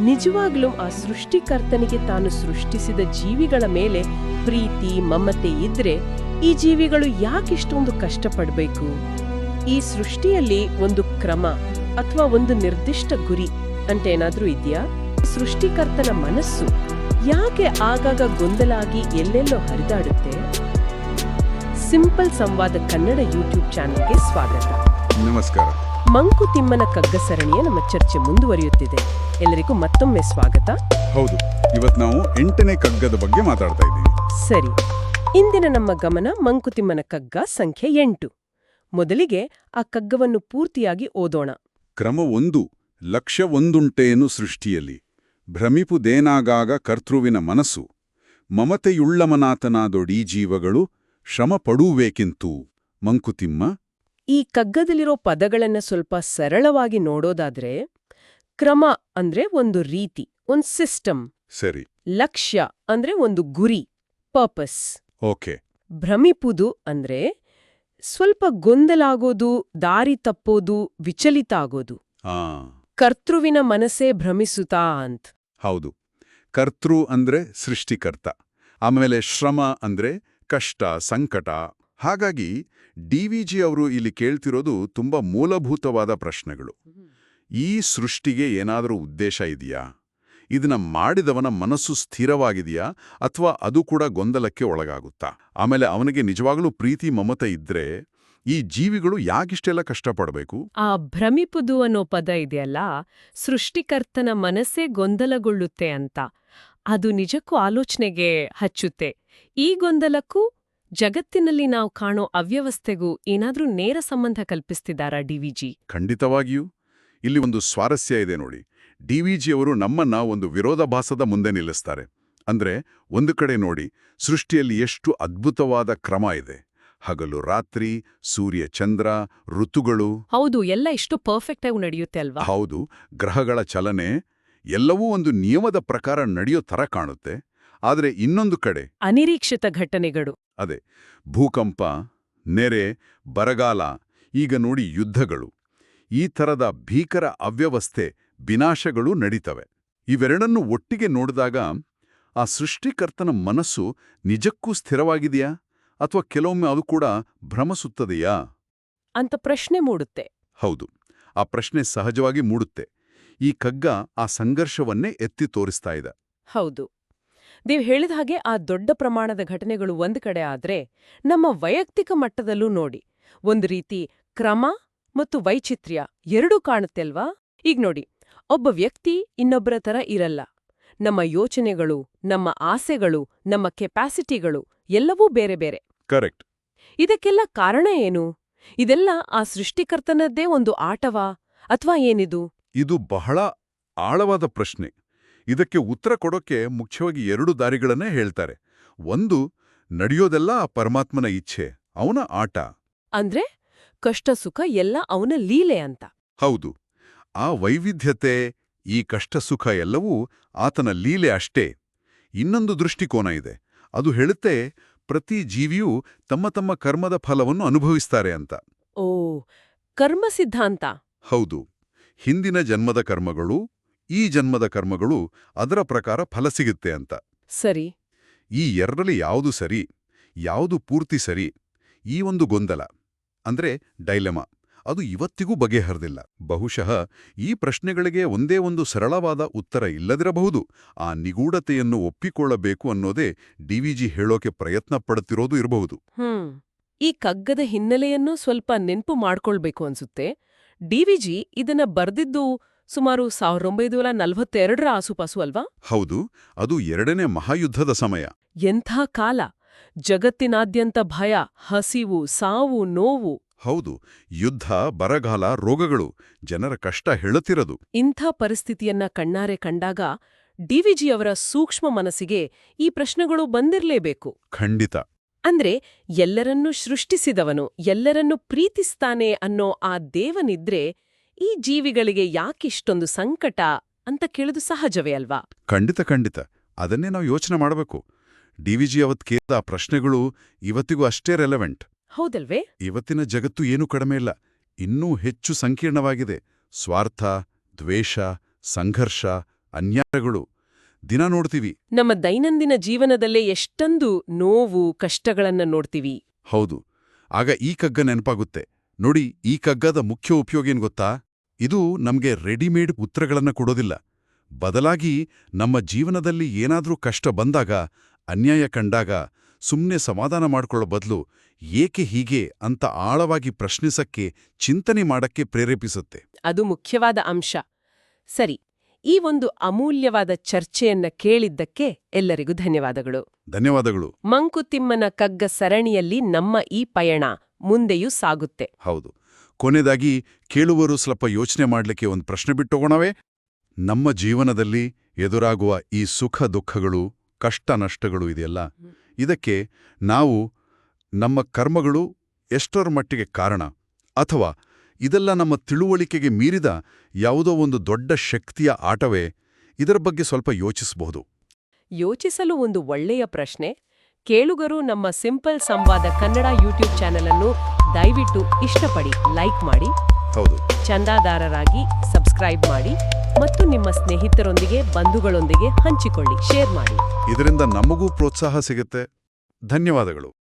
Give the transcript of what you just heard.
ನಿಜವಾಗ್ಲೂ ಆ ಸೃಷ್ಟಿಕರ್ತನಿಗೆ ತಾನು ಸೃಷ್ಟಿಸಿದ ಜೀವಿಗಳ ಮೇಲೆ ಪ್ರೀತಿ, ಮಮತೆ ಇದ್ರೆ ಈ ಜೀವಿಗಳು ಯಾಕಿಷ್ಟೊಂದು ಕಷ್ಟಪಡಬೇಕು? ಈ ಸೃಷ್ಟಿಯಲ್ಲಿ ಒಂದು ಕ್ರಮ ಅಥವಾ ಒಂದು ನಿರ್ದಿಷ್ಟ ಗುರಿ ಅಂತ ಏನಾದ್ರೂ ಇದೆಯಾ? ಸೃಷ್ಟಿಕರ್ತನ ಮನಸ್ಸು ಯಾಕೆ ಆಗಾಗ ಗೊಂದಲಾಗಿ ಎಲ್ಲೆಲ್ಲೋ ಹರಿದಾಡುತ್ತೆ? ಸಿಂಪಲ್ ಸಂವಾದ ಕನ್ನಡ ಯೂಟ್ಯೂಬ್ ಚಾನೆಲ್ಗೆ ಸ್ವಾಗತ. ನಮಸ್ಕಾರ. ಮಂಕುತಿಮ್ಮನ ಕಗ್ಗ ಸರಣಿಯ ನಮ್ಮ ಚರ್ಚೆ ಮುಂದುವರಿಯುತ್ತಿದೆ. ಎಲ್ಲರಿಗೂ ಮತ್ತೊಮ್ಮೆ ಸ್ವಾಗತ. ಹೌದು ಇವತ್ತು ನಾವು ಎಂಟನೇ ಕಗ್ಗದ ಬಗ್ಗೆ ಮಾತಾಡ್ತಾ ಇದ್ದೀವಿ. ಸರಿ ಇಂದಿನ ನಮ್ಮ ಗಮನ ಮಂಕುತಿಮ್ಮನ ಕಗ್ಗ ಸಂಖ್ಯೆ ಎಂಟು. ಮೊದಲಿಗೆ ಆ ಕಗ್ಗವನ್ನು ಪೂರ್ತಿಯಾಗಿ ಓದೋಣ. ಕ್ರಮ ಒಂದು ಲಕ್ಷ ಒಂದುಂಟೇನು ಸೃಷ್ಟಿಯಲ್ಲಿ. ಭ್ರಮಿಪುದೇನಾಗಾಗ ಕರ್ತೃವಿನ ಮನಸ್ಸು. ಮಮತೆಯುಳ್ಳಮನಾತನಾದೊಡೀ ಜೀವಗಳು ಶ್ರಮ ಪಡುವೇಕಿಂತೂ ಮಂಕುತಿಮ್ಮ ಈ ಕಗ್ಗದಲ್ಲಿರೋ ಪದಗಳನ್ನು ಸ್ವಲ್ಪ ಸರಳವಾಗಿ ನೋಡೋದಾದ್ರೆ ಕ್ರಮ ಅಂದ್ರೆ ಒಂದು ರೀತಿ ಒಂದು ಸಿಸ್ಟಮ್. ಸರಿ. ಲಕ್ಷ್ಯ ಅಂದ್ರೆ ಒಂದು ಗುರಿ ಪರ್ಪಸ್. ಓಕೆ. ಭ್ರಮಿಪುದು ಅಂದ್ರೆ ಸ್ವಲ್ಪ ಗೊಂದಲಾಗೋದು ದಾರಿ ತಪ್ಪೋದು ವಿಚಲಿತ ಆಗೋದು. ಆ. ಕರ್ತೃವಿನ ಮನಸ್ಸೇ ಭ್ರಮಿಸುತ್ತಾ ಅಂತ. ಹೌದು. ಕರ್ತೃ ಅಂದ್ರೆ ಸೃಷ್ಟಿಕರ್ತ ಆಮೇಲೆ ಶ್ರಮ ಅಂದ್ರೆ ಕಷ್ಟ ಸಂಕಟ. ಹಾಗಾಗಿ ಡಿ ವಿ ಜಿ ಅವರು ಇಲ್ಲಿ ಕೇಳ್ತಿರೋದು ತುಂಬಾ ಮೂಲಭೂತವಾದ ಪ್ರಶ್ನೆಗಳು. ಈ ಸೃಷ್ಟಿಗೆ ಏನಾದರೂ ಉದ್ದೇಶ ಇದೆಯಾ? ಇದನ್ನ ಮಾಡಿದವನ ಮನಸ್ಸು ಸ್ಥಿರವಾಗಿದೆಯಾ? ಅಥವಾ ಅದು ಕೂಡ ಗೊಂದಲಕ್ಕೆ ಒಳಗಾಗುತ್ತಾ? ಆಮೇಲೆ ಅವನಿಗೆ ನಿಜವಾಗಲೂ ಪ್ರೀತಿ, ಮಮತೆ ಇದ್ರೆ ಈ ಜೀವಿಗಳು ಯಾಕಿಷ್ಟೆಲ್ಲ ಕಷ್ಟಪಡಬೇಕು? ಆ ಭ್ರಮಿಪುದು ಅನ್ನೋ ಪದ ಇದೆಯಲ್ಲ, ಸೃಷ್ಟಿಕರ್ತನ ಮನಸ್ಸೇ ಗೊಂದಲಗೊಳ್ಳುತ್ತೆ ಅಂತ. ಅದು ನಿಜಕ್ಕೂ ಆಲೋಚನೆಗೆ ಹಚ್ಚುತ್ತೆ. ಈ ಗೊಂದಲಕ್ಕೂ ಜಗತ್ತಿನಲ್ಲಿ ನಾವು ಕಾಣೋ ಅವ್ಯವಸ್ಥೆಗೂ ಏನಾದ್ರೂ ನೇರ ಸಂಬಂಧ ಕಲ್ಪಿಸ್ತಿದ್ದಾರಾ ಡಿವಿಜಿ ಖಂಡಿತವಾಗಿಯೂ. ಇಲ್ಲಿ ಒಂದು ಸ್ವಾರಸ್ಯ ಇದೆ ನೋಡಿ. ಡಿ ವಿ ಜಿ ಅವರು ನಮ್ಮನ್ನ ಒಂದು ವಿರೋಧಾಭಾಸದ ಮುಂದೆ ನಿಲ್ಲಿಸ್ತಾರೆ. ಅಂದ್ರೆ ಒಂದು ಕಡೆ ನೋಡಿ ಸೃಷ್ಟಿಯಲ್ಲಿ ಎಷ್ಟು ಅದ್ಭುತವಾದ ಕ್ರಮ ಇದೆ. ಹಗಲು ರಾತ್ರಿ ಸೂರ್ಯ ಚಂದ್ರ ಋತುಗಳು. ಹೌದು ಎಲ್ಲ ಇಷ್ಟು ಪರ್ಫೆಕ್ಟ್ ಆಗಿ ನಡೆಯುತ್ತೆ ಅಲ್ವಾ? ಹೌದು ಗ್ರಹಗಳ ಚಲನೆ ಎಲ್ಲವೂ ಒಂದು ನಿಯಮದ ಪ್ರಕಾರ ನಡೆಯೋ ಥರ ಕಾಣುತ್ತೆ. ಆದರೆ ಇನ್ನೊಂದು ಕಡೆ ಅನಿರೀಕ್ಷಿತ ಘಟನೆಗಳು. ಅದೇ ಭೂಕಂಪ ನೆರೆ ಬರಗಾಲ ಈಗ ನೋಡಿ ಯುದ್ಧಗಳು. ಈ ಥರದ ಭೀಕರ ಅವ್ಯವಸ್ಥೆ ವಿನಾಶಗಳು ನಡೀತವೆ. ಇವೆರಡನ್ನು ಒಟ್ಟಿಗೆ ನೋಡಿದಾಗ ಆ ಸೃಷ್ಟಿಕರ್ತನ ಮನಸ್ಸು ನಿಜಕ್ಕೂ ಸ್ಥಿರವಾಗಿದೆಯಾ? ಅಥವಾ ಕೆಲವೊಮ್ಮೆ ಅದು ಕೂಡ ಭ್ರಮಸುತ್ತದೆಯಾ? ಅಂತ ಪ್ರಶ್ನೆ ಮೂಡುತ್ತೆ. ಹೌದು ಆ ಪ್ರಶ್ನೆ ಸಹಜವಾಗಿ ಮೂಡುತ್ತೆ. ಈ ಕಗ್ಗ ಆ ಸಂಘರ್ಷವನ್ನೇ ಎತ್ತಿ ತೋರಿಸ್ತಾ ಇದೆ. ಹೌದು. ನೀವು ಹೇಳಿದ ಹಾಗೆ ಆ ದೊಡ್ಡ ಪ್ರಮಾಣದ ಘಟನೆಗಳು ಒಂದು ಕಡೆ ಆದ್ರೆ ನಮ್ಮ ವೈಯಕ್ತಿಕ ಮಟ್ಟದಲ್ಲೂ ನೋಡಿ. ಒಂದು ರೀತಿ ಕ್ರಮ ಮತ್ತು ವೈಚಿತ್ರ್ಯ ಎರಡೂ ಕಾಣುತ್ತೆ ಅಲ್ವಾ? ಈಗ ನೋಡಿ ಒಬ್ಬ ವ್ಯಕ್ತಿ ಇನ್ನೊಬ್ಬರ ತರ ಇರಲ್ಲ. ನಮ್ಮ ಯೋಚನೆಗಳು ನಮ್ಮ ಆಸೆಗಳು ನಮ್ಮ ಕೆಪಾಸಿಟಿಗಳು ಎಲ್ಲವೂ ಬೇರೆ ಬೇರೆ. ಕರೆಕ್ಟ್. ಇದಕ್ಕೆಲ್ಲ ಕಾರಣ ಏನು? ಇದೆಲ್ಲ ಆ ಸೃಷ್ಟಿಕರ್ತನದ್ದೇ ಒಂದು ಆಟವಾ? ಅಥವಾ ಏನಿದು? ಇದು ಬಹಳ ಆಳವಾದ ಪ್ರಶ್ನೆ. ಇದಕ್ಕೆ ಉತ್ತರ ಕೊಡೋಕೆ ಮುಖ್ಯವಾಗಿ ಎರಡು ದಾರಿಗಳನ್ನೇ ಹೇಳ್ತಾರೆ. ಒಂದು ನಡೆಯೋದೆಲ್ಲ ಆ ಪರಮಾತ್ಮನ ಇಚ್ಛೆ ಅವನ ಆಟ. ಅಂದ್ರೆ ಕಷ್ಟ ಸುಖ ಎಲ್ಲ ಅವನ ಲೀಲೆ ಅಂತ. ಹೌದು. ಆ ವೈವಿಧ್ಯತೆ ಈ ಕಷ್ಟ ಸುಖ ಎಲ್ಲವೂ ಆತನ ಲೀಲೆ ಅಷ್ಟೇ. ಇನ್ನೊಂದು ದೃಷ್ಟಿಕೋನ ಇದೆ. ಅದು ಹೇಳುತ್ತೆ ಪ್ರತಿ ಜೀವಿಯೂ ತಮ್ಮ ತಮ್ಮ ಕರ್ಮದ ಫಲವನ್ನು ಅನುಭವಿಸ್ತಾರೆ ಅಂತ. ಓ ಕರ್ಮ ಸಿದ್ಧಾಂತ ಹೌದು. ಹಿಂದಿನ ಜನ್ಮದ ಕರ್ಮಗಳು ಈ ಜನ್ಮದ ಕರ್ಮಗಳು ಅದರ ಪ್ರಕಾರ ಫಲ ಸಿಗುತ್ತೆ ಅಂತ. ಸರಿ. ಈ ಎರಡರಲ್ಲಿ ಯಾವುದು ಸರಿ ಯಾವುದು ಪೂರ್ತಿ ಸರಿ ಈ ಒಂದು ಗೊಂದಲ ಅಂದ್ರೆ ಡೈಲೆಮಾ ಅದು ಇವತ್ತಿಗೂ ಬಗೆಹರಿದಿಲ್ಲ. ಬಹುಶಃ ಈ ಪ್ರಶ್ನೆಗಳಿಗೆ ಒಂದೇ ಒಂದು ಸರಳವಾದ ಉತ್ತರ ಇಲ್ಲದಿರಬಹುದು. ಆ ನಿಗೂಢತೆಯನ್ನು ಒಪ್ಪಿಕೊಳ್ಳಬೇಕು ಅನ್ನೋದೇ ಡಿವಿಜಿ ಹೇಳೋಕೆ ಪ್ರಯತ್ನ ಪಡುತ್ತಿರೋದು ಇರಬಹುದು. ಈ ಕಗ್ಗದ ಹಿನ್ನೆಲೆಯನ್ನು ಸ್ವಲ್ಪ ನೆನ್ಪು ಮಾಡ್ಕೊಳ್ಬೇಕು ಅನ್ಸುತ್ತೆ. ಡಿವಿಜಿ ಇದನ್ನ ಬರ್ದಿದ್ದು ಸುಮಾರು ಸಾವಿರದ ಒಂಬೈನೂರ ನಲ್ವತ್ತೆರಡರ ಆಸುಪಾಸು ಅಲ್ವಾ? ಹೌದು ಅದು ಎರಡನೇ ಮಹಾಯುದ್ಧದ ಸಮಯ. ಎಂಥ ಕಾಲ? ಜಗತ್ತಿನಾದ್ಯಂತ ಭಯ ಹಸಿವು ಸಾವು ನೋವು. ಹೌದು ಯುದ್ಧ ಬರಗಾಲ ರೋಗಗಳು ಜನರ ಕಷ್ಟ ಹೇಳುತ್ತಿರದು ಇಂಥ ಪರಿಸ್ಥಿತಿಯನ್ನ ಕಣ್ಣಾರೆ ಕಂಡಾಗ ಡಿವಿಜಿಯವರ ಸೂಕ್ಷ್ಮ ಮನಸ್ಸಿಗೆ ಈ ಪ್ರಶ್ನೆಗಳು ಬಂದಿರಲೇಬೇಕು. ಖಂಡಿತ. ಅಂದ್ರೆ ಎಲ್ಲರನ್ನೂ ಸೃಷ್ಟಿಸಿದವನು ಎಲ್ಲರನ್ನೂ ಪ್ರೀತಿಸ್ತಾನೆ ಅನ್ನೋ ಆ ದೇವನಿದ್ರೆ ಈ ಜೀವಿಗಳಿಗೆ ಯಾಕಿಷ್ಟೊಂದು ಸಂಕಟ ಅಂತ ಕೇಳಿದು ಸಹಜವೇ ಅಲ್ವಾ? ಖಂಡಿತ ಖಂಡಿತ. ಅದನ್ನೇ ನಾವು ಯೋಚನೆ ಮಾಡಬೇಕು. ಡಿವಿಜಿ ಅವತ್ ಕೇಳಿದ ಆ ಪ್ರಶ್ನೆಗಳು ಇವತ್ತಿಗೂ ಅಷ್ಟೇ ರೆಲೆವೆಂಟ್ ಹೌದಲ್ವೇ? ಇವತ್ತಿನ ಜಗತ್ತು ಏನೂ ಕಡಿಮೆ ಇಲ್ಲ. ಇನ್ನೂ ಹೆಚ್ಚು ಸಂಕೀರ್ಣವಾಗಿದೆ. ಸ್ವಾರ್ಥ ದ್ವೇಷ ಸಂಘರ್ಷ ಅನ್ಯಾಯಗಳು. ದಿನ ನೋಡ್ತೀವಿ. ನಮ್ಮ ದೈನಂದಿನ ಜೀವನದಲ್ಲೇ ಎಷ್ಟೊಂದು ನೋವು ಕಷ್ಟಗಳನ್ನ ನೋಡ್ತೀವಿ. ಹೌದು. ಆಗ ಈ ಕಗ್ಗ ನೆನಪಾಗುತ್ತೆ. ನೋಡಿ ಈ ಕಗ್ಗದ ಮುಖ್ಯ ಉಪಯೋಗ ಏನ್ ಗೊತ್ತಾ? ಇದು ನಮಗೆ ರೆಡಿಮೇಡ್ ಉತ್ತರಗಳನ್ನು ಕೊಡೋದಿಲ್ಲ. ಬದಲಾಗಿ ನಮ್ಮ ಜೀವನದಲ್ಲಿ ಏನಾದರೂ ಕಷ್ಟ ಬಂದಾಗ ಅನ್ಯಾಯ ಕಂಡಾಗ ಸುಮ್ಮನೆ ಸಮಾಧಾನ ಮಾಡಿಕೊಳ್ಳೋ ಬದಲು ಏಕೆ ಹೀಗೆ ಅಂತ ಆಳವಾಗಿ ಪ್ರಶ್ನಿಸಕ್ಕೆ ಚಿಂತನೆ ಮಾಡಕ್ಕೆ ಪ್ರೇರೇಪಿಸುತ್ತೆ. ಅದು ಮುಖ್ಯವಾದ ಅಂಶ. ಸರಿ ಈ ಒಂದು ಅಮೂಲ್ಯವಾದ ಚರ್ಚೆಯನ್ನ ಕೇಳಿದ್ದಕ್ಕೆ ಎಲ್ಲರಿಗೂ ಧನ್ಯವಾದಗಳು. ಧನ್ಯವಾದಗಳು. ಮಂಕುತಿಮ್ಮನ ಕಗ್ಗ ಸರಣಿಯಲ್ಲಿ ನಮ್ಮ ಈ ಪಯಣ ಮುಂದೆಯೂ ಸಾಗುತ್ತೆ. ಹೌದು. ಕೊನೆಯದಾಗಿ ಕೇಳುವರು ಸ್ವಲ್ಪ ಯೋಚನೆ ಮಾಡಲಿಕ್ಕೆ ಒಂದು ಪ್ರಶ್ನೆ ಬಿಟ್ಟೋಗೋಣವೇ ನಮ್ಮ ಜೀವನದಲ್ಲಿ ಎದುರಾಗುವ ಈ ಸುಖ ದುಃಖಗಳು, ಕಷ್ಟ ನಷ್ಟಗಳು ಇದೆಯಲ್ಲ? ಇದಕ್ಕೆ ನಾವು ನಮ್ಮ ಕರ್ಮಗಳು ಎಷ್ಟರ ಮಟ್ಟಿಗೆ ಕಾರಣ? ಅಥವಾ ಇದೆಲ್ಲ ನಮ್ಮ ತಿಳುವಳಿಕೆಗೆ ಮೀರಿದ ಯಾವುದೋ ಒಂದು ದೊಡ್ಡ ಶಕ್ತಿಯ ಆಟವೇ? ಇದರ ಬಗ್ಗೆ ಸ್ವಲ್ಪ ಯೋಚಿಸಬಹುದು. ಯೋಚಿಸಲು ಒಂದು ಒಳ್ಳೆಯ ಪ್ರಶ್ನೆ. ಕೇಳುಗರು ನಮ್ಮ ಸಿಂಪಲ್ ಸಂವಾದ ಕನ್ನಡ ಯೂಟ್ಯೂಬ್ ಚಾನೆಲ್ ಅನ್ನು ದಯವಿಟ್ಟು ಇಷ್ಟಪಡಿ ಲೈಕ್ ಮಾಡಿ ಹೌದು. ಚಂದಾದಾರರಾಗಿ ಸಬ್ಸ್ಕ್ರೈಬ್ ಮಾಡಿ ಮತ್ತು ನಿಮ್ಮ ಸ್ನೇಹಿತರೊಂದಿಗೆ ಬಂಧುಗಳೊಂದಿಗೆ ಹಂಚಿಕೊಳ್ಳಿ ಶೇರ್ ಮಾಡಿ. ಇದರಿಂದ ನಮಗೂ ಪ್ರೋತ್ಸಾಹ ಸಿಗುತ್ತೆ. ಧನ್ಯವಾದಗಳು.